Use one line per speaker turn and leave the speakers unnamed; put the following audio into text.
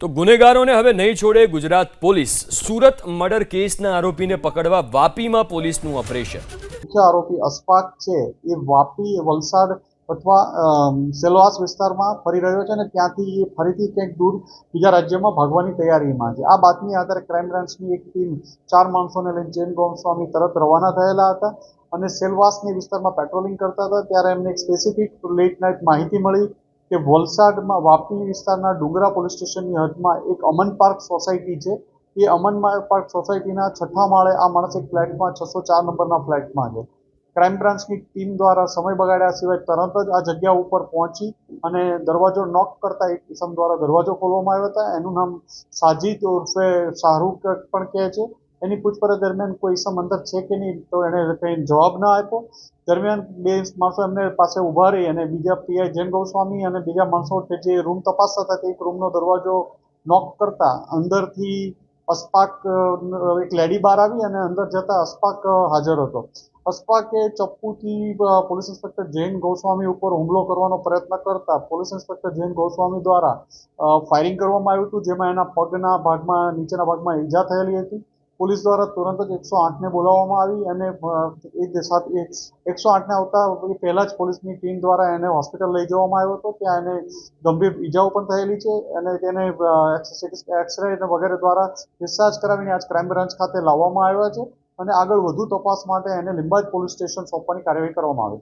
તો ગુનેગારોને હવે નહીં છોડે ગુજરાત પોલીસ. સુરત મર્ડર કેસના આરોપીને પકડવા વાપીમાં પોલીસનું ઓપરેશન.
મુખ્ય આરોપી અસ્પાક છે, એ વાપી, વલસાડ અથવા સેલવાસ વિસ્તારમાં ફરી રહ્યો છે અને ત્યાંથી એ ફરીથી ક્યાંક દૂર બીજા રાજ્યમાં ભાગવાની તૈયારીમાં છે. આ બાતમી આધારે ક્રાઇમ બ્રાન્ચની એક ટીમ ચાર માણસોને લઈને જૈન ગોમસ્વામી તરત રવાના થયેલા હતા અને સેલવાસની વિસ્તારમાં પેટ્રોલિંગ કરતા હતા. ત્યારે એમને એક સ્પેસિફિક લેટ નાઇટ માહિતી મળી કે વલસાડમાં વાપી વિસ્તારના ડુંગરા પોલીસ સ્ટેશનની હદમાં એક અમન પાર્ક સોસાયટી છે. એ અમન પાર્ક સોસાયટીના છઠ્ઠા માળે આ માણસ એક ફ્લેટમાં છસો ચાર નંબરના ફ્લેટમાં છે. ક્રાઇમ બ્રાન્ચની ટીમ દ્વારા સમય બગાડ્યા સિવાય તરત જ આ જગ્યા ઉપર પહોંચી અને દરવાજો નોક કરતા એક કિસમ દ્વારા દરવાજો ખોલવામાં આવ્યો હતા. એનું નામ સાજિદ ઉર્ફે શાહરૂખ પણ કહે છે. એની પૂછપરછ દરમિયાન કોઈ ઇસમ અંદર છે કે નહીં, તો એણે કંઈ જવાબ ન આપ્યો. દરમિયાન બે માણસો એમને પાસે ઊભા રહી અને બીજા પીઆઈ જૈન ગોસ્વામી અને બીજા માણસો જે રૂમ તપાસતા હતા, તે એક રૂમનો દરવાજો નોક કરતા અંદરથી અસ્પાક એક લેડી બહાર આવી અને અંદર જતા અસ્પાક હાજર હતો. અસ્પાકે ચપ્પુથી પોલીસ ઇન્સ્પેક્ટર જૈન ગોસ્વામી ઉપર હુમલો કરવાનો પ્રયત્ન કરતા પોલીસ ઇન્સ્પેક્ટર જૈન ગોસ્વામી દ્વારા ફાયરિંગ કરવામાં આવ્યું હતું, જેમાં એના પગના ભાગમાં, નીચેના ભાગમાં ઈજા થયેલી હતી. પોલીસ દ્વારા તુરંત જ એકસો આઠને બોલાવવામાં આવી અને એ સાથે એકસો આઠને આવતા એ પહેલાં જ પોલીસની ટીમ દ્વારા એને હોસ્પિટલ લઈ જવામાં આવ્યો હતો. ત્યાં એને ગંભીર ઈજાઓ પણ થયેલી છે અને તેને એક્સરે વગેરે દ્વારા ડિસ્ચાર્જ કરાવીને આજ ક્રાઇમ બ્રાન્ચ ખાતે લાવવામાં આવ્યા છે અને આગળ વધુ તપાસ માટે એને લીંબાજ પોલીસ સ્ટેશન સોંપવાની કાર્યવાહી કરવામાં આવી.